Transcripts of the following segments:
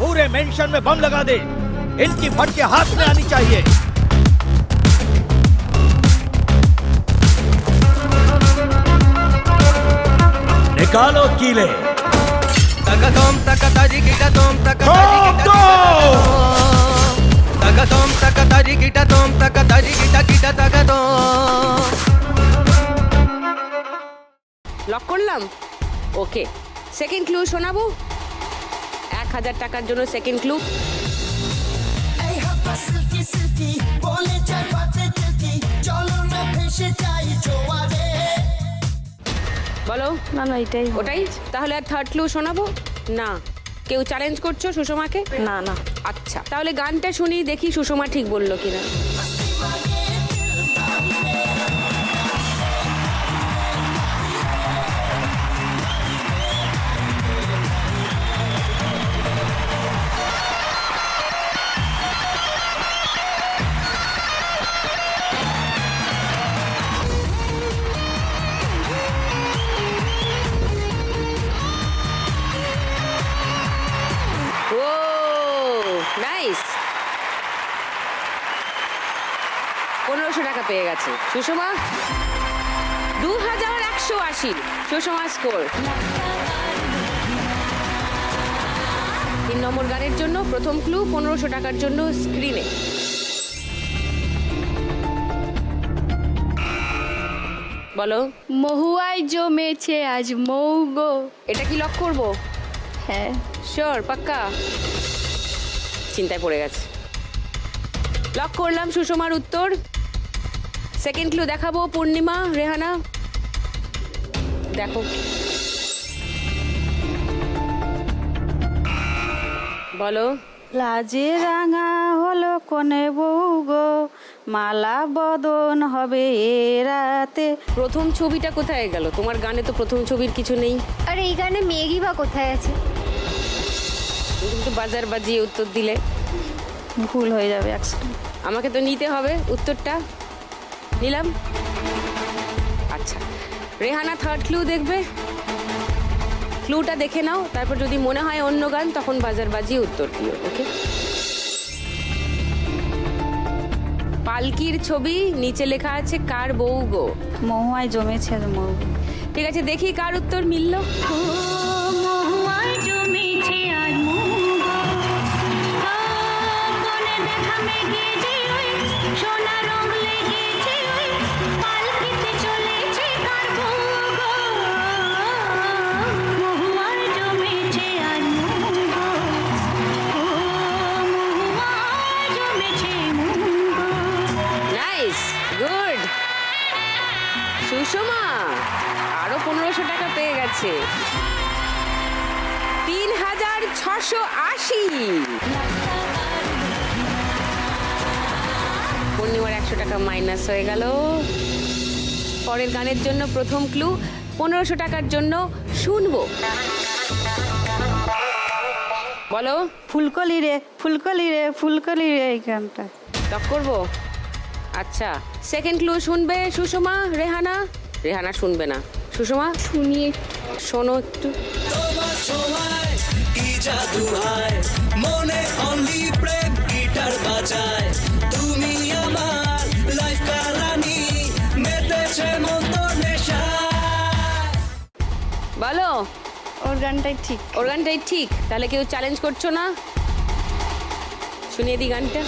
पूरे मेंशन में बम लगा दे। इनकी फटके हाथ में आनी चाहिए। निकालो कीले। तकतोम तकताजी गिटतोम तकताजी गिटतोम तकतोम तकताजी गिटतोम तकताजी गिटा गिटा तकतोम লক করলাম? ওকে সেকেন্ড ক্লু শোনাবো? এক হাজার টাকার জন্য সেকেন্ড ক্লু বলো না না এটাই ওটাই? তাহলে আর থার্ড ক্লু শোনাবো? না। কেউ চ্যালেঞ্জ করছ সুষমাকে? না না। আচ্ছা তাহলে গানটা শুনি দেখি সুষমা ঠিক বলল কিনা। পেয়ে গেছে। সুষমা দু হাজার একশো আশি সুষমা স্কোর। তিন নম্বর গানের জন্য প্রথম ক্লু পনেরোশো টাকার জন্য স্ক্রিনে। বলো। মহুয়ায় জমেছে আজ মৌগো। এটা কি লক করব? হ্যাঁ। শিওর পাক্কা। চিন্তায় পড়ে গেছে। লক করলাম সুষমার উত্তর। সেকেন্ড ক্লু দেখাবো পূর্ণিমা রেহানা। দেখো। বলো। লাজে রাঙা হলো কনে বউ গো মালা বদন হবে এ রাতে। প্রথম ছবিটা কোথায় গেল? তোমার গানে তো প্রথম ছবির কিছু নেই। আর এই গানে মেঘই বা কোথায় আছে? কিন্তু বাজার বাজিয়ে উত্তর দিলে। ভুল হয়ে যাবে একসাথে আমাকে তো নিতে হবে উত্তরটা। নিলাম। আচ্ছা। রেহানা থার্ড ক্লু দেখবে। ক্লুটা দেখে নাও তারপর যদি মনে হয় অন্য গান তখন বাজার বাজিয়ে উত্তর দিও ওকে পালকির ছবি নিচে লেখা আছে কার বউ গো? মহুয়ায় জমেছে মৌ ঠিক আছে দেখি কার উত্তর মিলল। সুষমা আরও পনেরোশো টাকা পেয়ে গেছে। তিন হাজার ছশো আশি। পূর্ণিমার একশো টাকা মাইনাস হয়ে গেল। পরের গানের জন্য প্রথম ক্লু পনেরোশো টাকার জন্য শুনব। বলো। ফুলকলি রে ফুলকলি রে ফুলকলি রে এই গানটা। টক করব? আচ্ছা সেকেন্ড ক্লু শুনবে সুষমা রেহানা? রেহানা শুনবে না। সুষমা? শুনিয়ে শোনো একটু। মনে অনলি প্রেম গিটার বাজায় তুমি আমার লাইফ কারানি মেতেছে তোর বলো। ওর গানটাই ঠিক। ওর গানটাই ঠিক। তাহলে কেউ চ্যালেঞ্জ করছ না? শুনিয়ে দিই গানটা।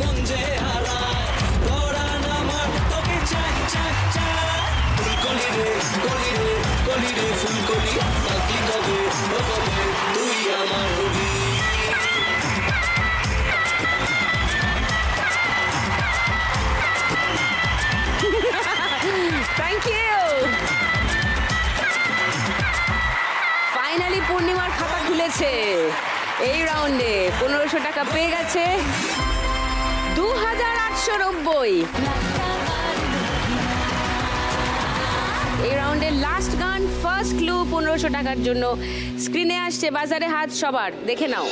মন যে হারায় পড়া না তোকে চাই চাই চাই ফুলকলি রে কলি কলি রে ফুলকলি বাকি আমার থ্যাংক ইউ ফাইনালি পূর্ণিমার খাতা খুলেছে। এই রাউন্ডে পনেরোশো টাকা পেয়ে গেছে। দু হাজার আটশো নব্বই। এই রাউন্ডের লাস্ট গান ফার্স্ট ক্লু পনেরোশো টাকার জন্য। স্ক্রিনে আসছে বাজারে হাত সবার। দেখে নাও।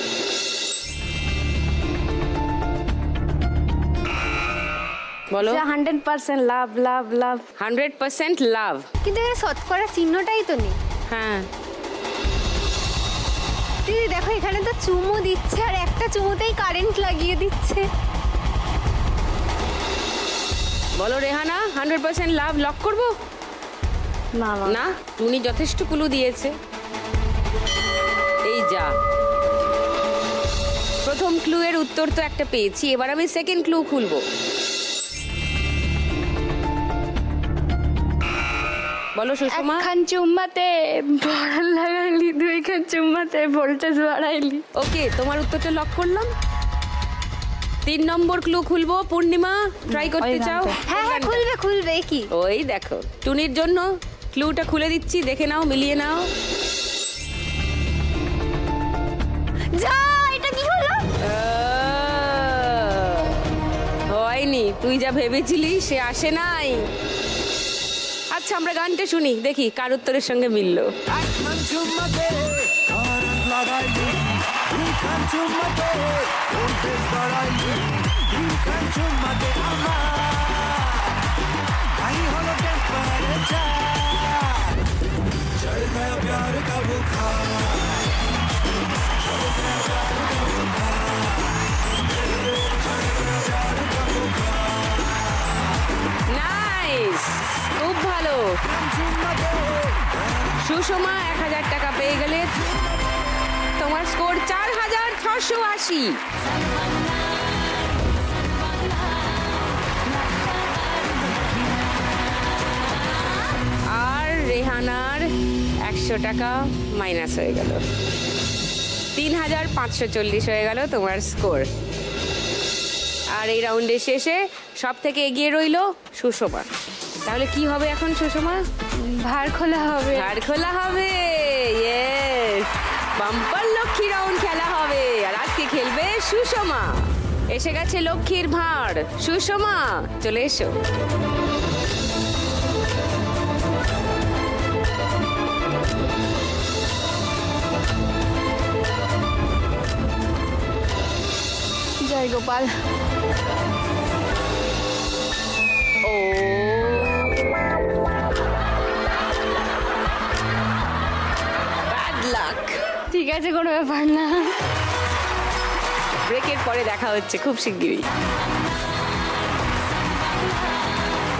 বলো। হান্ড্রেড পার্সেন্ট লাভ লাভ লাভ। হান্ড্রেড পার্সেন্ট লাভ। কিন্তু শতকরা চিহ্নটাই তো নেই। হ্যাঁ। দিদি দেখো এখানে তো চুমু দিচ্ছে আর একটা চুমুতেই কারেন্ট লাগিয়ে দিচ্ছে। বলো রেহানা হান্ড্রেড পার্সেন্ট লাভ লক করব? না না। টুনি যথেষ্ট কুলু দিয়েছে। এই যা। প্রথম ক্লু এর উত্তর তো একটা পেয়েছি এবার আমি সেকেন্ড ক্লু খুলবো। বলো সুষমা। একখান চুম্মাতে ভরাল লাগাইলি দুইখান চুম্মাতে ভোল্টেজ বাড়াইলি। ওকে তোমার উত্তরটা লক করলাম। তিন নম্বর ক্লু খুলবো। পূর্ণিমা ট্রাই করতে চাও? হ্যাঁ হ্যাঁ খুলবে খুলবে কি ওই দেখো টুনির জন্য ক্লুটা খুলে দিচ্ছি দেখে নাও মিলিয়ে নাও। যা এটা কি হলো? হয়নি তুই যা ভেবেছিলি সে আসে নাই। আচ্ছা আমরা গানটা শুনি দেখি কার উত্তরের সঙ্গে মিললো। একখান আশি আর রেহানার একশো টাকা মাইনাস হয়ে গেল। তিন হাজার পাঁচশো চল্লিশ হয়ে গেল তোমার স্কোর। আর এই রাউন্ডের শেষে সব থেকে এগিয়ে রইল সুষমা। তাহলে কি হবে এখন সুষমা? ভার খোলা হবে। ঘাড় খোলা হবে। বাম্পার লক্ষ্মী রাউন্ড খেলা হবে। আর আজকে খেলবে সুষমা। এসে গেছে লক্ষ্মীর ভাঁড়। সুষমা চলে এসো। জয় গোপাল। ও আছে কোনো ব্যাপার না। ব্রেকের পরে দেখা হচ্ছে খুব শিগগিরই।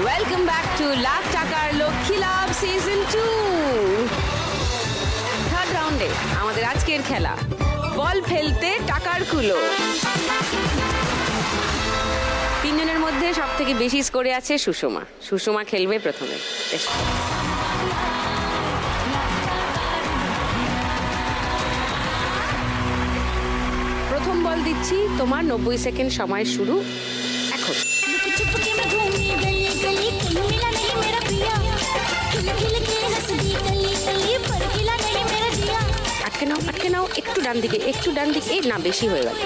ওয়েলকাম ব্যাক টু লাখ টাকার লক্ষ্মী লাভ সিজন টু থার্ড রাউন্ডে আমাদের আজকের খেলা, বল ফেলতে টাকার কুলো। তিনজনের মধ্যে সব থেকে বেশি স্কোরে আছে সুষমা। সুষমা খেলবে প্রথমে। দিচ্ছি তোমার নব্বই সেকেন্ড সময় শুরু। এখন। আটকে নাও আটকে নাও একটু ডান দিকে একটু ডান দিকে না বেশি হয়ে গেল।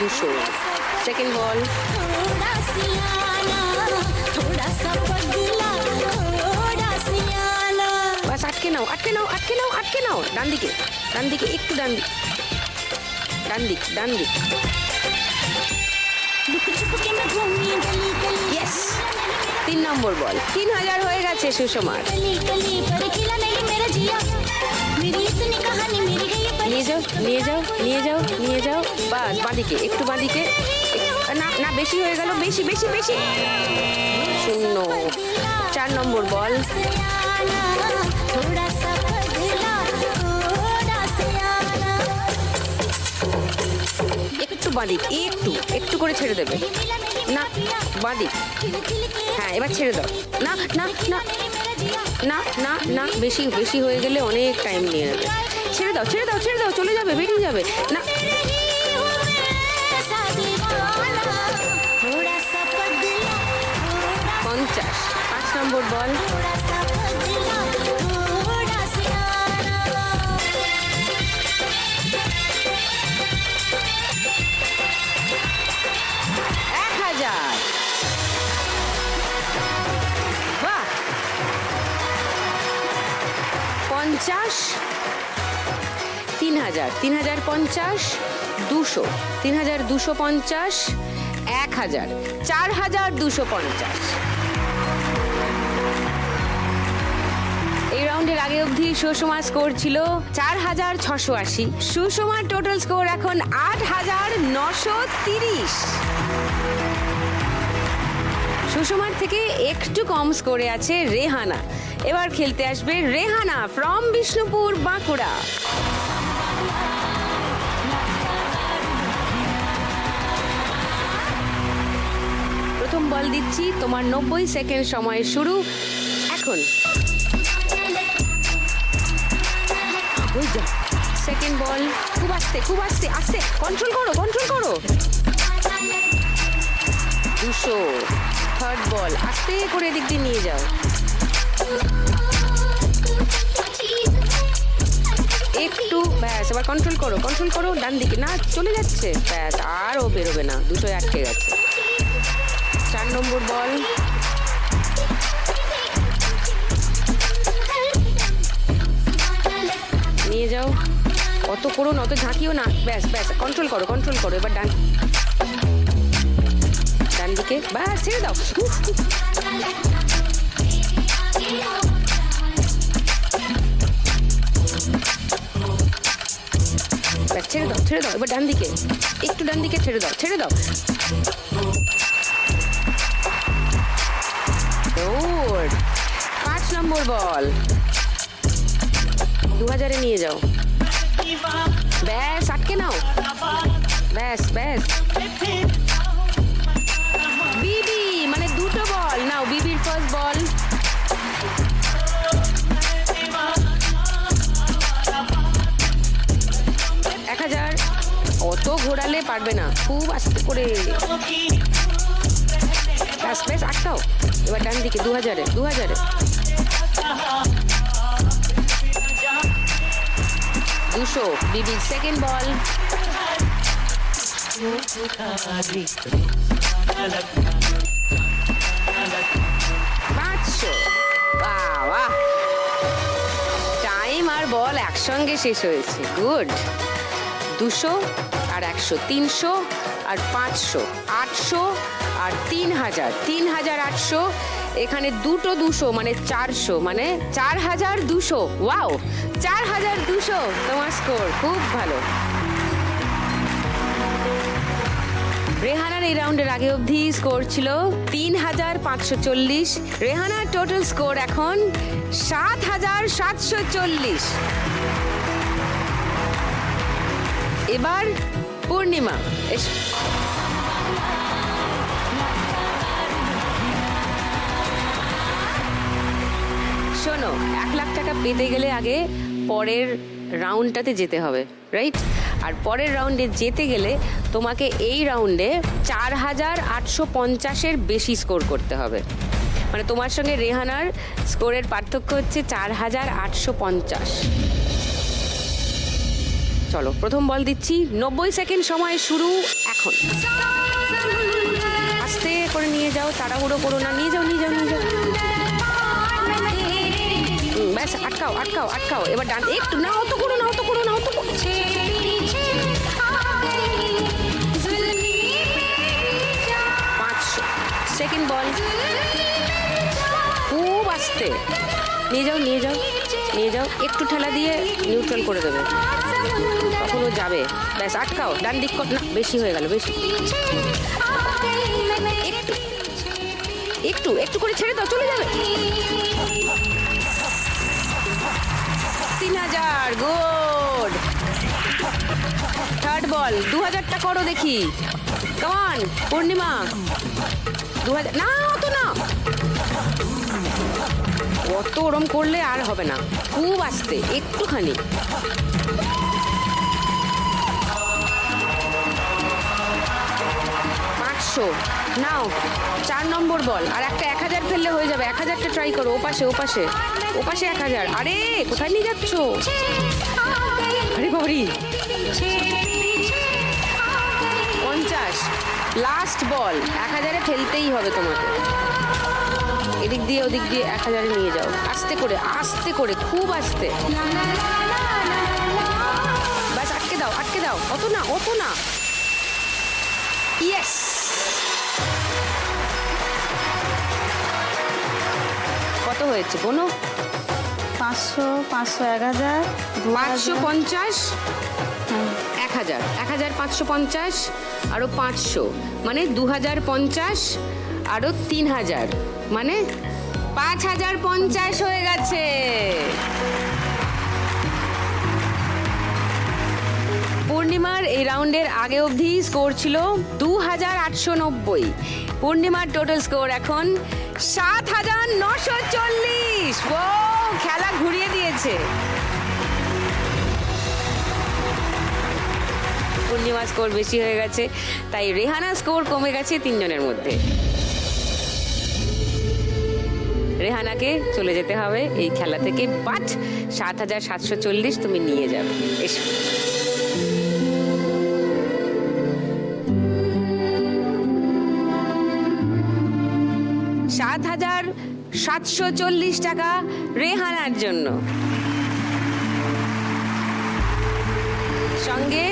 দুশো। সেকেন্ড বল নাও, আটকে নাও আটকে নাও আটকে নাও। ডান দিকে ডান দিকে, একটু ডান দিক। ডান দিক ডান দিক। তিন নম্বর বল। তিন হাজার হয়ে গেছে সুষমার নিয়ে যাও নিয়ে যাও নিয়ে যাও নিয়ে যাও। বাস বাঁদিকে, একটু বাঁদিকে। না না, বেশি হয়ে গেল, বেশি বেশি বেশি। শূন্য। চার নম্বর বল। একটু বাঁদিক একটু একটু করে ছেড়ে দেবে। না বাঁদিক হ্যাঁ এবার ছেড়ে দাও। না না না। না না না, বেশি বেশি হয়ে গেলে অনেক টাইম নিয়ে নেবে। ছেড়ে দাও ছেড়ে দাও ছেড়ে দাও, চলে যাবে, বেরিয়ে যাবে। না। পঞ্চাশ। পাঁচ নম্বর বল। পঞ্চাশ তিন হাজার তিন হাজার পঞ্চাশ, দুশো তিন হাজার দুশো পঞ্চাশ এক হাজার চার হাজার দুশো পঞ্চাশ। এই রাউন্ডের আগে অবধি সুষমার স্কোর ছিল চার হাজার ছশো আশি। সুষমার টোটাল স্কোর এখন আট হাজার নশো তিরিশ। সুষমার থেকে একটু কম স্কোরে আছে রেহানা। এবার খেলতে আসবে রেহানা ফ্রম বিষ্ণুপুর, বাঁকুড়া। প্রথম বল দিচ্ছি, তোমার নব্বই সেকেন্ড সময় শুরু, এখন। সেকেন্ড বল খুব আস্তে খুব আস্তে আস্তে কন্ট্রোল করো কন্ট্রোল করো। দুশো। Third ball. আস্তে করে এদিক দিয়ে নিয়ে যাও। একটু, ব্যাস, এবার কন্ট্রোল করো কন্ট্রোল করো, ডান দিকে। না, চলে যাচ্ছে। ব্যাস, আর ও বেরোবে না। দুটোই আটকে গেছে। চার নম্বর বল। নিয়ে যাও। অত করো না, অত ঝাঁকিও না। ব্যাস ব্যাস কন্ট্রোল করো কন্ট্রোল করো। এবার ডান। ডান দিকে ব্যাস ছেড়ে দাও ছেড়ে দাও ছেড়ে দাও এবার ডান দিকে একটু ডান দিকে ছেড়ে দাও ছেড়ে দাও. পাঁচ নম্বর বল। দু হাজারে নিয়ে যাও। ব্যাস, আটকে নাও। ব্যাস ব্যাস। ঘোরালে পারবে না। খুব আস্তে করে। ব্যাস ব্যাস, আটকাও। এবার ডান দিকে দু হাজারে দু হাজারে দুশো বিবির সেকেন্ড বল পাঁচশো। বাহ টাইম আর বল একসঙ্গে শেষ হয়েছে। গুড দুশো আর একশো তিনশো, আর পাঁচশো, আটশো, আর তিন হাজার তিন হাজার আটশো, এখানে দুটো দুশো মানে চারশো মানে চার হাজার দুশো, ওয়াও, চার হাজার দুশো তোমার স্কোর খুব ভালো। রেহানার এই রাউন্ডের আগে অবধি স্কোর ছিল তিন হাজার পাঁচশো চল্লিশ। রেহানার টোটাল স্কোর এখন সাত হাজার সাতশো চল্লিশ। এবার পূর্ণিমা। শোনো, এক লাখ টাকা পেতে গেলে আগে পরের রাউন্ডটাতে যেতে হবে রাইট আর পরের রাউন্ডে যেতে গেলে তোমাকে এই রাউন্ডে চার হাজার আটশো পঞ্চাশের বেশি স্কোর করতে হবে। মানে তোমার সঙ্গে রেহানার স্কোরের পার্থক্য হচ্ছে চার হাজার আটশো পঞ্চাশ। চলো, প্রথম বল দিচ্ছি। নব্বই সেকেন্ড সময় শুরু এখন। আস্তে করে নিয়ে যাও, তাড়াহুড়ো করো না। নিয়ে যাও নিয়ে যাও নিয়ে যাও। ব্যাস, আটকাও আটকাও আটকাও। এবার ডান, একটু না, অত করো না, অত করো না, অত করো। পাঁচশো। Second ball. খুব আস্তে। নিয়ে যাও নিয়ে যাও নিয়ে যাও। একটু ঠেলা দিয়ে নিউট্রাল করে দেবে। তখন যাবে। ব্যাস, আটকাও। ডান দিক কর না, বেশি হয়ে গেল, বেশি। একটু। একটু একটু করে ছেড়ে দাও, চলে যাবে। তিন হাজার গুড থার্ড বল দু হাজারটা করো দেখি। কমান পূর্ণিমা। দু হাজার না, অত না। অত ওরম করলে আর হবে না। খুব আস্তে, একটুখানি। পাঁচশো। নাও, চার নম্বর বল। আর একটা এক হাজার ফেললে হয়ে যাবে। এক হাজারটা ট্রাই করো, ওপাশে ওপাশে। ওপাশে এক হাজার। আরে, কোথায় নিয়ে যাচ্ছ? আরে বাবরি। পঞ্চাশ। লাস্ট বল এক হাজারে ফেলতেই হবে তোমাকে। এদিক দিয়ে, ওদিক দিয়ে এক হাজারে নিয়ে যাও। আস্তে করে আস্তে করে, খুব আস্তে। বাস আটকে দাও আটকে দাও। অত না অত না। ইয়েস কত হয়েছে কোনো পাঁচশো পাঁচশো এক হাজার পাঁচশো পঞ্চাশ। এক হাজার। এক হাজার পাঁচশো পঞ্চাশ আরও পাঁচশো। মানে দু হাজার পঞ্চাশ আরও তিন হাজার। মানে পাঁচ হাজার পঞ্চাশ হয়ে গেছে। পূর্ণিমার এই রাউন্ডের আগে অবধি স্কোর ছিল দু হাজার আটশো নব্বই। পূর্ণিমার টোটাল স্কোর এখন সাত হাজার নশো চল্লিশ। ও খেলা ঘুরিয়ে দিয়েছে। পূর্ণিমা স্কোর বেশি হয়ে গেছে, তাই রেহানা স্কোর কমে গেছে তিনজনের মধ্যে। রেহানাকে চলে যেতে হবে এই খেলা থেকে বাট সাত হাজার সাতশো চল্লিশ তুমি নিয়ে যাবে। এসো। সাত হাজার সাতশো চল্লিশ টাকা রেহানার জন্য। সঙ্গে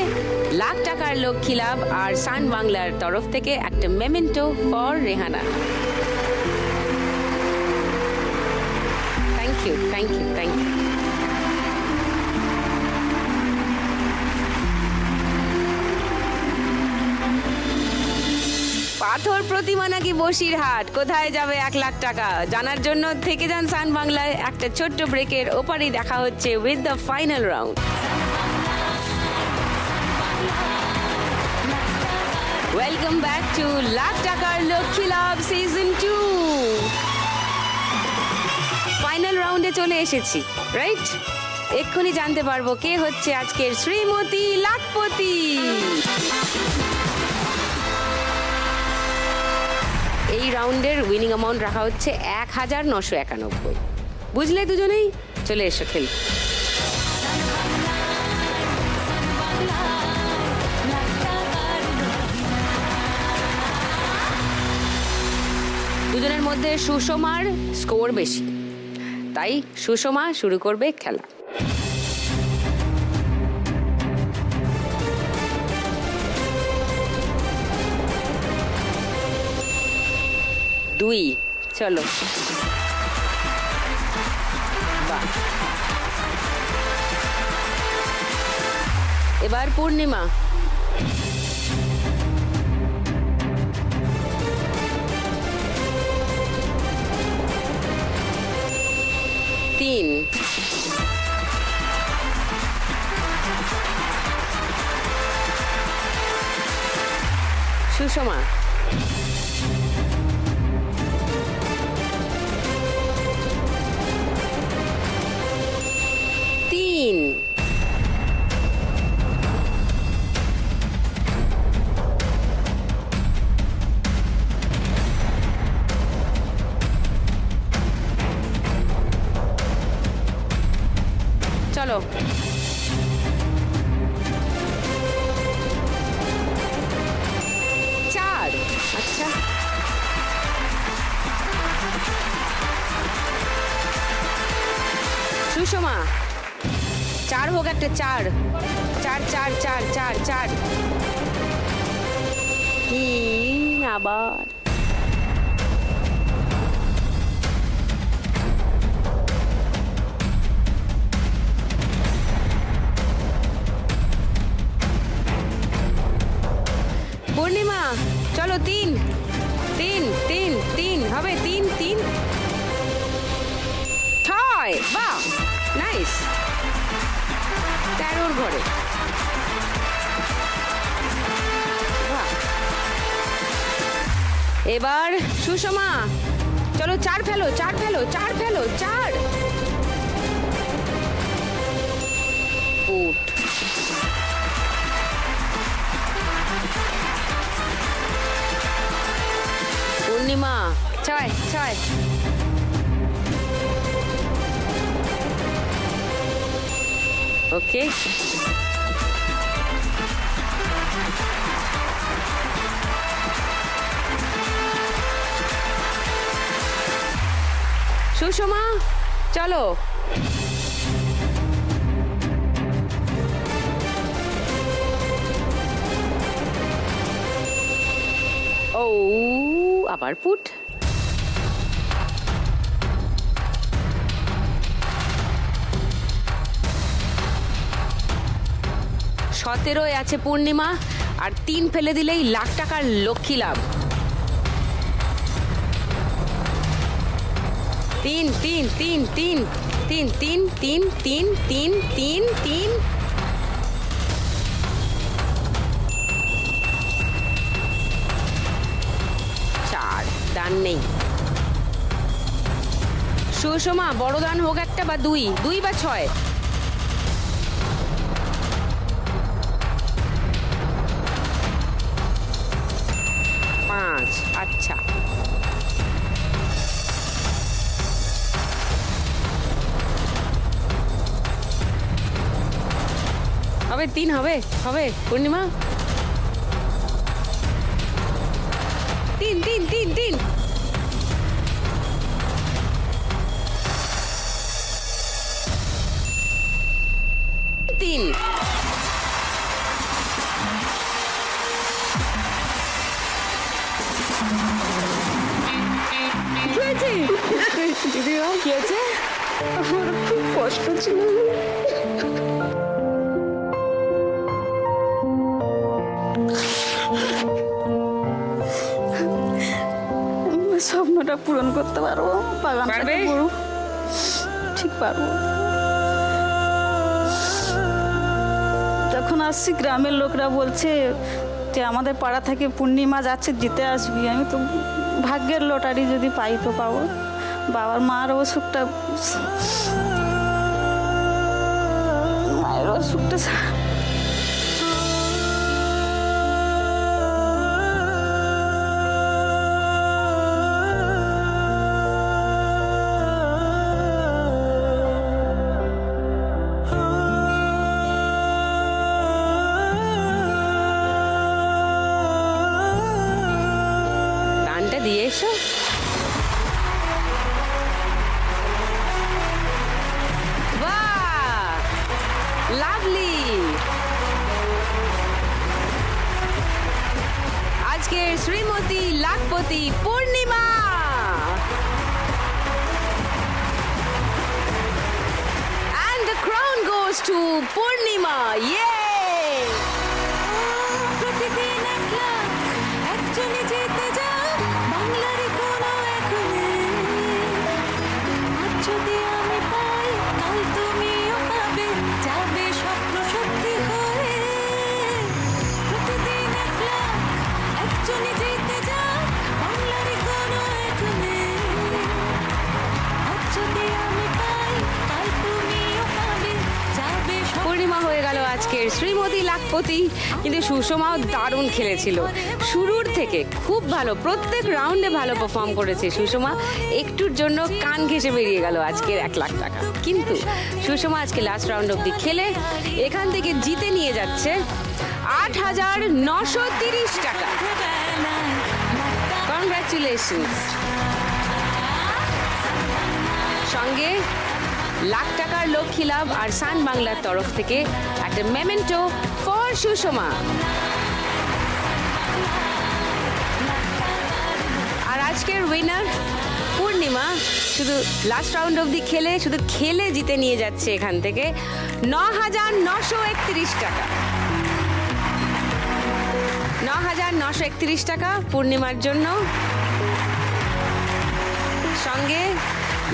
লাখ টাকার লক্ষ্মী লাভ আর সান বাংলার তরফ থেকে একটা memento for Rehana. Thank you thank you thank you পাথর প্রতিমা নাকি বসির হাট কোথায় যাবে এক লাখ টাকা? জানার জন্য থেকে যান সান বাংলায়। একটা ছোট্ট ব্রেকের ওপারেই দেখা হচ্ছে with the final round welcome back to lakh টাকার লক্ষ্মী লাভ সিজন টু ফাইনাল রাউন্ডে চলে এসেছি রাইট এক্ষুনি জানতে পারব কে হচ্ছে আজকের শ্রীমতী লাখপতি। এই রাউন্ডের উইনিং অ্যামাউন্ট রাখা হচ্ছে এক হাজার নশো একানব্বই। বুঝলে দুজনেই? চলে এসো খেল। দুজনের মধ্যে সুষমার স্কোর বেশি। তাই সুষমা শুরু করবে খেলা। দুই। চলো। এবার পূর্ণিমা। তিন। সুষমা। তিন চলো তিন। তিন তিন তিন। হবে তিন তিন। ছয়। বা নাইস তেরোর ঘরে। এবার সুষমা, চলো চার ফেলো চার ফেলো চার ফেলো, চার। Charge, charge. Okay. সুষমা চলো ও আবার ফুট সতেরোয় আছে পূর্ণিমা আর তিন ফেলে দিলেই লাখ টাকার লক্ষ্মী লাভ তিন তিন তিন তিন তিন তিন তিন তিন তিন তিন তিন চার দান নেই সুষমা বড় দান হোক একটা বা দুই দুই বা ছয় পাঁচ আচ্ছা হবে তিন হবে হবে পূর্ণিমা তিন তিন তিন তিন তিন দিদি কি হয়েছে? আমার খুব কষ্ট ছিল। স্বপ্নটা পূরণ করতে পারব বাগানটা পুরো। ঠিক পারব। যখন আসছি গ্রামের লোকরা বলছে যে আমাদের পাড়া থেকে পূর্ণিমা যাচ্ছে জিতে আসবি। আমি তো ভাগ্যের লটারি যদি পাই তো পাবো। বাবার মার অসুখটা মায়ের অসুখটা সুষমাও দারুণ খেলেছিল। শুরুর থেকে খুব ভালো, প্রত্যেক রাউন্ডে ভালো পারফর্ম করেছে সুষমা। একটুর জন্য কান ঘেসে বেরিয়ে গেল আজকের এক লাখ টাকা। কিন্তু সুষমা আজকে লাস্ট রাউন্ড অব্দি খেলে, এখান থেকে জিতে নিয়ে যাচ্ছে আট হাজার নশো তিরিশ টাকা। কনগ্রাচুলেশন সঙ্গে লাখ টাকার লক্ষ্মী লাভ আর সান বাংলার তরফ থেকে একটা মেমেন্টো ফর সুষমা। আর আজকের উইনার পূর্ণিমা, শুধু লাস্ট রাউন্ড অবধি খেলে, শুধু খেলে জিতে নিয়ে যাচ্ছে এখান থেকে ন হাজার নশো একত্রিশ টাকা। ন হাজার নশো একত্রিশ টাকা পূর্ণিমার জন্য। সঙ্গে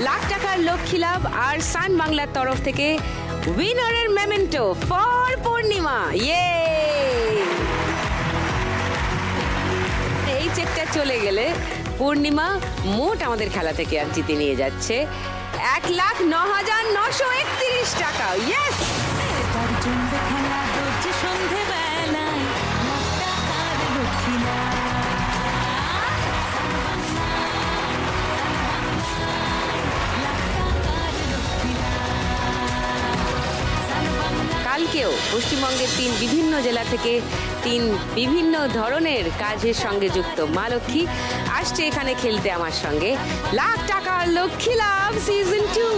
লাখ টাকার লক্ষ্মী লাভ আর সান বাংলার তরফ থেকে উইনারের মেমেন্টো ফর পূর্ণিমা। ইয়ে এই চেকটা চলে গেলে পূর্ণিমা মোট আমাদের খেলা থেকে আর জিতে নিয়ে যাচ্ছে এক লাখ ন হাজার নশো একত্রিশ টাকা। ইয়েস কালকেও পশ্চিমবঙ্গের তিন বিভিন্ন জেলা থেকে তিন বিভিন্ন ধরনের কাজের সঙ্গে যুক্ত মা লক্ষ্মী আসছে এখানে খেলতে আমার সঙ্গে। লাখ টাকার লক্ষ্মী লাভ সিজন টু